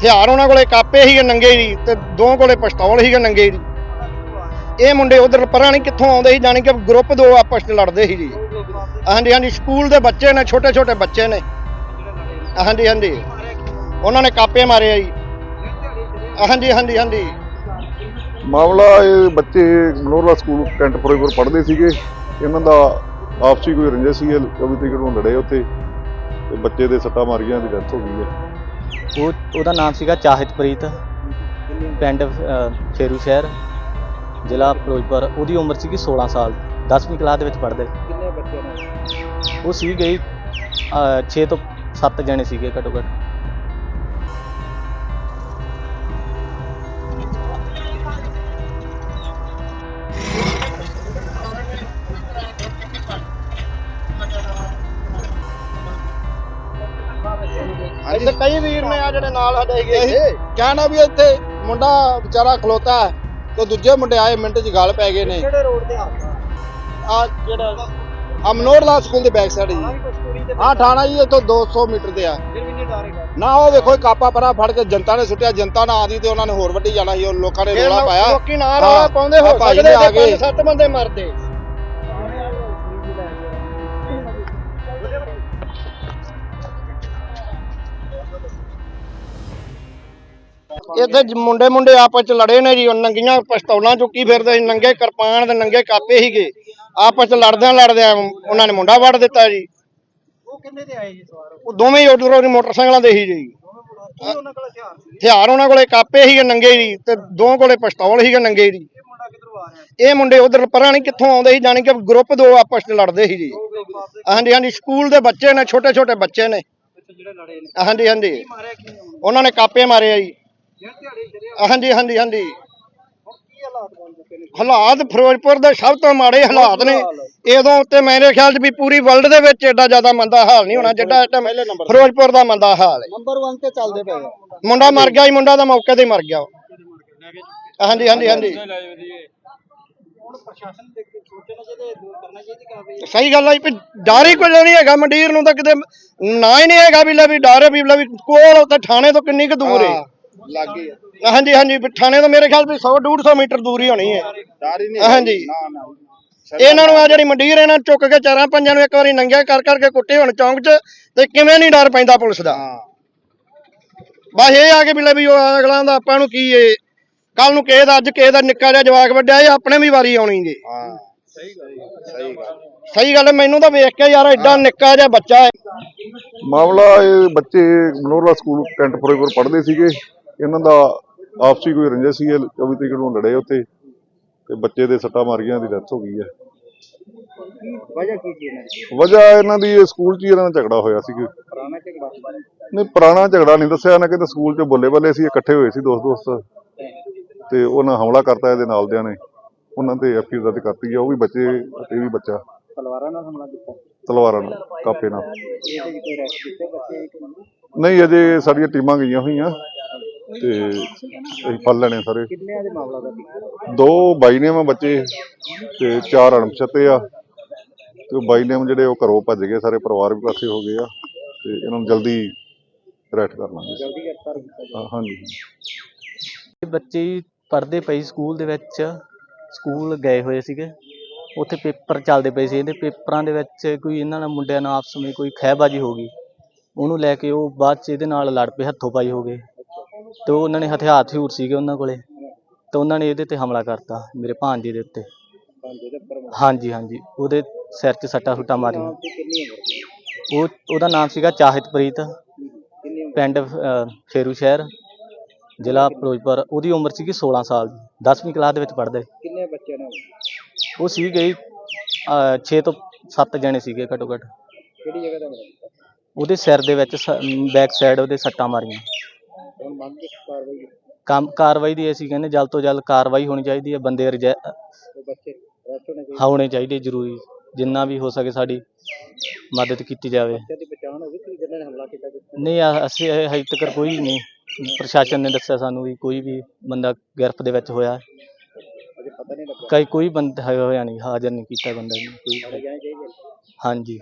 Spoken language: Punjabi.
ਹਥਿਆਰ ਉਹਨਾਂ ਕੋਲੇ, ਕਾਪੇ ਸੀਗੇ ਨੰਗੇ ਹੀ ਤੇ ਦੋ ਕੋਲੇ ਪਿਸਤੌਲ ਸੀਗੇ ਨੰਗੇ ਹੀ ਇਹ ਮੁੰਡੇ ਉਧਰ ਪਰਾਂ ਨਹੀਂ ਕਿੱਥੋਂ ਆਉਂਦੇ ਸੀ, ਜਾਣੀ ਕਿ ਗਰੁੱਪ ਦੋ ਆਪਸ ਵਿੱਚ ਲੜਦੇ ਸੀ ਜੀ। ਹਾਂਜੀ ਹਾਂਜੀ, ਸਕੂਲ ਦੇ ਬੱਚੇ ਨੇ ਛੋਟੇ ਛੋਟੇ ਬੱਚੇ ਨੇ। ਹਾਂਜੀ ਹਾਂਜੀ। ਉਹਨਾਂ ਨੇ ਕਾਪੇ ਮਾਰੇ ਆ ਜੀ। ਹਾਂਜੀ ਹਾਂਜੀ ਹਾਂਜੀ। ਮਾਮਲਾ ਇਹ ਬੱਚੇ ਮਨੋਰਲਾ ਸਕੂਲ ਕੈਂਟ ਫਿਰੋਜ਼ਪੁਰ ਪੜ੍ਹਦੇ ਸੀਗੇ। ਇਹਨਾਂ ਦਾ ਆਪਸੀ ਕੋਈ ਰੰਜਿਸ਼ ਸੀ 24 ਤਰੀਕ ਨੂੰ ਲੜੇ ਉੱਥੇ। ਤੇ ਬੱਚੇ ਦੇ ਸੱਟਾਂ ਮਾਰੀਆਂ ਦੀ ਡੈਥ ਹੋ ਗਈ ਹੈ। ਉਹ ਉਹਦਾ ਨਾਮ ਸੀਗਾ ਚਾਹਿਤਪ੍ਰੀਤ ਪਿੰਡ ਅਹ, ਫੇਰੂ ਸ਼ਹਿਰ ਜ਼ਿਲ੍ਹਾ ਫਿਰੋਜ਼ਪੁਰ। ਉਹਦੀ ਉਮਰ ਸੀਗੀ 16 ਸਾਲ 10ਵੀਂ ਕਲਾਸ ਦੇ ਵਿੱਚ ਪੜ੍ਹਦੇ। ਕਿੰਨੇ ਬੱਚੇ ਨੇ? ਉਹ ਸੀਗੇ 6 ਤੋਂ 7 ਜਣੇ ਸੀਗੇ ਘੱਟੋ ਘੱਟ। ਇੱਥੇ ਕਈ ਵੀਰ ਨੇ ਆ ਜਿਹੜੇ ਨਾਲ ਸਾਡੇ ਹੈਗੇ ਇੱਥੇ। ਕਹਿਣਾ ਵੀ ਇੱਥੇ ਮੁੰਡਾ ਵਿਚਾਰਾ ਖਲੋਤਾ ਹੈ ਤੇ ਦੂਜੇ ਮੁੰਡੇ ਆਏ ਮਿੰਟ 'ਚ ਗਾਲ ਪੈ ਗਏ ਨੇ। ਕਿਹੜੇ ਰੋਡ ਤੇ ਆ? ਆ ਜਿਹੜਾ ਅਮਨੋਰਲਾ ਸਕੂਲ ਦੇ ਬੈਕ ਸਾਈਡ ਜੀ। ਆ ਠਾਣਾ ਜੀ ਇੱਥੋਂ 200 ਮੀਟਰ ਤੇ ਆ। ਫਿਰ ਵੀ ਨਹੀਂ ਡਰੇਗਾ ਨਾ ਉਹ ਵੇਖੋ ਇਹ ਕਾਪਾ ਪਰਾ ਫੜ ਕੇ ਜਨਤਾ ਨੇ ਸੁੱਟਿਆ ਜਨਤਾ ਨਾ ਆਦੀ ਤੇ ਉਹਨਾਂ ਨੇ ਹੋਰ ਵੱਡੀ ਜਾਣਾ ਸੀ ਉਹ ਲੋਕਾਂ ਨੇ ਰੋਲਾ ਪਾਇਆ। ਲੋਕੀ ਨਾਲ ਰੌਲਾ ਹਾਂ, ਪਾਉਂਦੇ ਹੋ ਆ ਭਾਈ ਸਕਦੇ ਨੇ ਆ ਤੇ ਗਏ। ਪੰਜ ਸੱਤ ਬੰਦੇ ਮਰਦੇ। ਇੱਥੇ ਮੁੰਡੇ ਮੁੰਡੇ ਆਪਸ ਚ ਲੜੇ ਨੇ ਜੀ ਉਹ ਨੰਗੀਆਂ ਪਿਸਤੌਲਾਂ ਚੁੱਕੀ ਫਿਰਦੇ ਸੀ ਨੰਗੇ ਕਿਰਪਾਨ ਤੇ ਨੰਗੇ ਕਾਪੇ ਸੀਗੇ। ਆਪਸ ਚ ਲੜਦਿਆਂ ਲੜਦਿਆਂ ਉਹਨਾਂ ਨੇ ਮੁੰਡਾ ਵੜ ਦਿੱਤਾ ਜੀ। ਉਹ ਕਿੰਨੇ ਤੇ ਆਏ ਜੀ ਸਵਾਰ? ਉਹ ਦੋਵੇਂ ਹੀ ਉਧਰੋਂ ਦੀ ਮੋਟਰਸਾਈਕਲਾਂ ਦੇ ਸੀ ਜੀ। ਕੀ ਉਹਨਾਂ ਕੋਲ ਹਥਿਆਰ ਸੀ। ਹਥਿਆਰ ਉਹਨਾਂ ਕੋਲੇ ਕਾਪੇ ਸੀਗੇ ਨੰਗੇ ਜੀ ਤੇ ਦੋ ਕੋਲੇ ਪਿਸਤੌਲ ਸੀਗੇ ਨੰਗੇ ਜੀ। ਇਹ ਮੁੰਡਾ ਉਧਰ ਪਰਾਂ ਨਹੀਂ ਕਿੱਥੋਂ ਆਉਂਦੇ ਸੀ ਜਾਣੀ ਕਿ ਗਰੁੱਪ ਦੋ ਆਪਸ ਵਿੱਚ ਲੜਦੇ ਸੀ ਜੀ। ਹਾਂਜੀ ਹਾਂਜੀ ਸਕੂਲ ਦੇ ਬੱਚੇ ਨੇ ਛੋਟੇ ਛੋਟੇ ਬੱਚੇ ਨੇ। ਜਿਹੜੇ ਲੜੇ ਨੇ। ਹਾਂਜੀ ਹਾਂਜੀ। ਉਹਨੇ ਨੇ ਕਾਪੇ ਮਾਰੇ ਆ ਜੀ। ਹਾਂਜੀ ਹਾਂਜੀ ਹਾਂਜੀ। ਹਾਲਾਤ ਫਿਰੋਜ਼ਪੁਰ ਦੇ ਸਭ ਤੋਂ ਮਾੜੇ ਹਾਲਾਤ ਨੇ। ਇਦੋਂ ਉੱਤੇ ਮੇਰੇ ਖਿਆਲ 'ਚ ਵੀ ਪੂਰੀ ਵਰਲਡ ਦੇ ਵਿੱਚ ਐਡਾ ਜ਼ਿਆਦਾ ਮੰਦਾ ਹਾਲ ਨਹੀਂ ਹੋਣਾ ਜਿੱਡਾ ਟਾਈਮ ਫਿਰੋਜ਼ਪੁਰ ਦਾ ਮੰਦਾ ਹਾਲ ਹੈ। ਨੰਬਰ 1 ਤੇ ਚੱਲਦੇ ਪਏ ਮੁੰਡਾ ਮਰ ਗਿਆ ਜੀ ਮੁੰਡਾ ਤਾਂ ਮੌਕੇ ਤੇ ਹੀ ਮਰ ਗਿਆ ਹਾਂਜੀ ਹਾਂਜੀ ਹਾਂਜੀ। ਦੇ ਸਹੀ ਗੱਲ ਆ ਜੀ ਵੀ ਡਰ ਹੀ ਕੋਈ ਨਹੀਂ ਹੈਗਾ ਮੰਡੀਰ ਨੂੰ ਤਾਂ ਕਿਤੇ ਨਾ ਹੀ ਨਹੀਂ ਹੈਗਾ ਵੀ ਲੈ ਵੀ ਡਰ ਵੀ ਲੈ ਵੀ ਕੋਲ ਉੱਤੇ ਥਾਣੇ ਤੋਂ ਕਿੰਨੀ ਕੁ ਦੂਰ ਹੈ। ਲੱਗੇ ਹਾਂਜੀ ਹਾਂਜੀ ਵੀ ਥਾਣੇ ਤੋਂ ਮੇਰੇ ਖਿਆਲ ਵੀ 100 150 ਮੀਟਰ ਦੂਰ ਹੀ ਹੋਣੀ ਹੈ। ਡਰ ਹੀ ਨਹੀਂ ਹਾਂਜੀ। ਨਾ ਨਾ। ਇਹਨਾਂ ਨੂੰ ਆ ਜਿਹੜੀ ਮੰਡੀਰ ਇਹਨਾਂ ਨੂੰ ਚੁੱਕ ਕੇ ਚਾਰਾਂ ਪੰਜਾਂ ਨੂੰ ਇੱਕ ਵਾਰੀ ਨੰਗਿਆ ਕਰ ਕਰਕੇ ਕੁੱਟੇ ਹੁਣ ਚੌਂਕ 'ਚ ਤੇ ਕਿਵੇਂ ਨਹੀਂ ਡਰ ਪੈਂਦਾ ਪੁਲਿਸ ਦਾ। ਹਾਂ। ਬਸ ਇਹ ਆ ਕੇ ਵੀ ਲੈ ਵੀ ਉਹ ਅਗਲਾਂ ਦਾ ਆਪਾਂ ਨੂੰ ਕੀ ਏ ਕੱਲ ਨੂੰ ਕਿਸੇ ਦਾ ਅੱਜ ਕਿਸੇ ਦਾ ਨਿੱਕਾ ਜਿਹਾ ਜਵਾਕ ਵੱਡਿਆ ਇਹ ਆਪਣੇ ਵੀ ਵਾਰੀ ਆਉਣੀ ਜੇ। ਹਾਂ। ਸਹੀ ਗੱਲ ਸਹੀ ਗੱਲ ਸਹੀ ਗੱਲ ਹੈ, ਮੈਨੂੰ ਤਾਂ ਵੇਖ ਕੇ ਯਾਰ ਐਡਾ ਨਿੱਕਾ ਜਿਹਾ ਬੱਚਾ ਹੈ। ਮਾਮਲਾ ਇਹ ਬੱਚੇ ਮਨੋਰਲਾ ਸਕੂਲ ਕੈਂਟ ਫਿਰੋਜ਼ਪੁਰ ਪੜ੍ਹਦੇ ਸੀਗੇ। ਇਹਨਾਂ ਦਾ ਆਪਸੀ ਕੋਈ ਰੰਜਿਸ਼ ਸੀ 24 ਤਰੀਕ ਨੂੰ ਲੜੇ ਉੱਥੇ ਤੇ ਬੱਚੇ ਦੇ ਸੱਟਾਂ ਮਾਰੀਆਂ ਦੀ ਡੈਥ ਹੋ ਗਈ ਹੈ। ਵਜ੍ਹਾ ਕੀ ਕੀ ਇਹਨਾਂ ਦੀ? ਵਜ੍ਹਾ ਇਹਨਾਂ ਦੀ ਇਹ ਸਕੂਲ 'ਚ ਹੀ ਇਹਨਾਂ ਦਾ ਝਗੜਾ ਹੋਇਆ ਸੀ। ਪੁਰਾਣਾ ਝਗੜਾ ਨਹੀਂ ਪੁਰਾਣਾ ਝਗੜਾ ਨਹੀਂ ਦੱਸਿਆ ਨਾ ਕਹਿੰਦੇ ਸਕੂਲ 'ਚ ਬੱਲੇ ਬੱਲੇ ਸੀ ਇਕੱਠੇ ਹੋਏ ਸੀ ਦੋਸਤ ਦੋਸਤ ਤੇ ਉਹਨਾਂ ਹਮਲਾ ਕਰਤਾ ਇਹਦੇ ਨਾਲ ਦਿਆਂ ਨੇ। ਉਹਨਾਂ ਤੇ ਐਫਆਈਆਰ ਦਰਜ ਕਰਤੀ ਆ ਉਹ ਵੀ ਬੱਚੇ ਇਹ ਵੀ ਬੱਚਾ। ਤਲਵਾਰਾਂ ਨਾਲ ਹਮਲਾ ਕੀਤਾ? ਤਲਵਾਰਾਂ ਨਾਲ ਕਾਪੇ ਨਾਲ। ਕੀਤੇ ਨਹੀਂ ਅਜੇ ਸਾਡੀਆਂ ਟੀਮਾਂ ਗਈਆਂ ਹੋਈਆਂ। ਤੇ ਅਸੀਂ ਫੜ ਲੈਣੇ ਸਾਰੇ। ਕਿੰਨੇ ਦੇ ਮਾਮਲਾ ਦਾ? ਸੀ ਦੋ ਬਾਈ ਨੇਮ ਬੱਚੇ ਤੇ ਚਾਰ ਅਣਪਛਾਤੇ ਆ। ਤੇ ਉਹ ਬਾਈ ਨੇਮ ਜਿਹੜੇ ਉਹ ਘਰੋਂ ਭੱਜ ਗਏ ਸਾਰੇ ਪਰਿਵਾਰ ਵੀ ਪਾਸੇ ਹੋ ਗਏ ਆ। ਤੇ ਇਹਨਾਂ ਨੂੰ ਜਲਦੀ ਅਰੈਸਟ ਕਰ ਲਾਂਗੇ। ਜਲਦੀ ਗ੍ਰਿਫਤਾਰ ਕੀਤਾ ਹਾਂ, ਹਾਂਜੀ। ਇਹ ਬੱਚੇ ਪੜ੍ਹਦੇ ਪਏ ਸਕੂਲ ਦੇ ਵਿੱਚ ਸਕੂਲ ਗਏ ਹੋਏ ਸੀਗੇ। ਉੱਥੇ ਪੇਪਰ ਚੱਲਦੇ ਪਏ ਸੀ। ਇਹਦੇ ਪੇਪਰਾਂ ਦੇ ਵਿੱਚ ਕੋਈ ਇਹਨਾਂ ਨਾਲ ਮੁੰਡਿਆਂ ਨਾਲ ਆਪਸ ਵਿੱਚ ਕੋਈ ਖਹਿਬਾਜ਼ੀ ਹੋ ਗਈ। ਉਹਨੂੰ ਲੈ ਕੇ ਉਹ ਬਾਅਦ ਚ ਇਹਦੇ ਨਾਲ ਲੜ ਪਏ ਹੱਥੋਂ ਪਾਈ ਹੋ ਗਏ। ਤੇ ਉਹ ਉਹਨਾਂ ਨੇ ਹਥਿਆਰ ਹਥਿਊਰ ਸੀਗੇ ਉਹਨਾਂ ਕੋਲੇ ਤੇ ਉਹਨਾਂ ਨੇ ਇਹਦੇ ਤੇ ਹਮਲਾ ਕਰਤਾ ਮੇਰੇ ਭਾਂਜੇ ਦੇ ਉੱਤੇ। ਹਾਂਜੀ ਹਾਂਜੀ ਉਹਦੇ ਸਿਰ 'ਚ ਸੱਟਾਂ ਸੁੱਟਾਂ ਮਾਰੀਆਂ। ਸੀ ਉਹ ਉਹਦਾ ਨਾਮ ਸੀਗਾ ਚਾਹਿਤਪ੍ਰੀਤ ਪਿੰਡ ਅਹ, ਫੇਰੂ ਸ਼ਹਿਰ ਜ਼ਿਲ੍ਹਾ ਫਿਰੋਜ਼ਪੁਰ। ਉਹਦੀ ਉਮਰ ਸੀਗੀ 16 ਸਾਲ ਦੀ 10ਵੀਂ ਕਲਾਸ ਦੇ ਵਿੱਚ ਪੜ੍ਹਦੇ। ਕਿੰਨੇ ਬੱਚੇ ਨੇ ਉਹ ਸੀਗੇ 6 ਤੋਂ 7 ਜਣੇ ਸੀਗੇ ਘੱਟੋ ਘੱਟ। ਕਿਹੜੀ ਜਗ੍ਹਾ ਦਾ? ਉਹਦੇ ਸਿਰ ਦੇ ਵਿੱਚ ਬੈਕ ਸਾਈਡ ਉਹਦੇ ਸੱਟਾਂ ਮਾਰੀਆਂ। ਕੰਮ ਕਾਰਵਾਈ ਦੀ ਅਸੀਂ ਕਹਿੰਦੇ ਜਲਦ ਤੋਂ ਜਲਦ ਕਾਰਵਾਈ ਹੋਣੀ ਚਾਹੀਦੀ ਹੈ ਬੰਦੇ ਰਜੈ ਹੋਣੇ ਚਾਹੀਦੇ। ਜ਼ਰੂਰੀ ਜਿੰਨਾ ਵੀ ਹੋ ਸਕੇ ਸਾਡੀ ਮਦਦ ਕੀਤੀ ਜਾਵੇ। ਨਹੀਂ ਅਸੀਂ ਇਹ ਹਜੇ ਤੱਕ ਕੋਈ ਨਹੀਂ ਪ੍ਰਸ਼ਾਸਨ ਨੇ ਦੱਸਿਆ ਸਾਨੂੰ ਵੀ ਕੋਈ ਵੀ ਬੰਦਾ ਗਿਰਫਤ ਦੇ ਵਿੱਚ ਹੋਇਆ। ਕਈ ਕੋਈ ਬੰਦਾ ਹੋਇਆ ਨਹੀਂ ਹਾਜ਼ਰ ਨਹੀਂ ਕੀਤਾ ਬੰਦਾ ਜੀ ਕੋਈ। ਹਾਂਜੀ।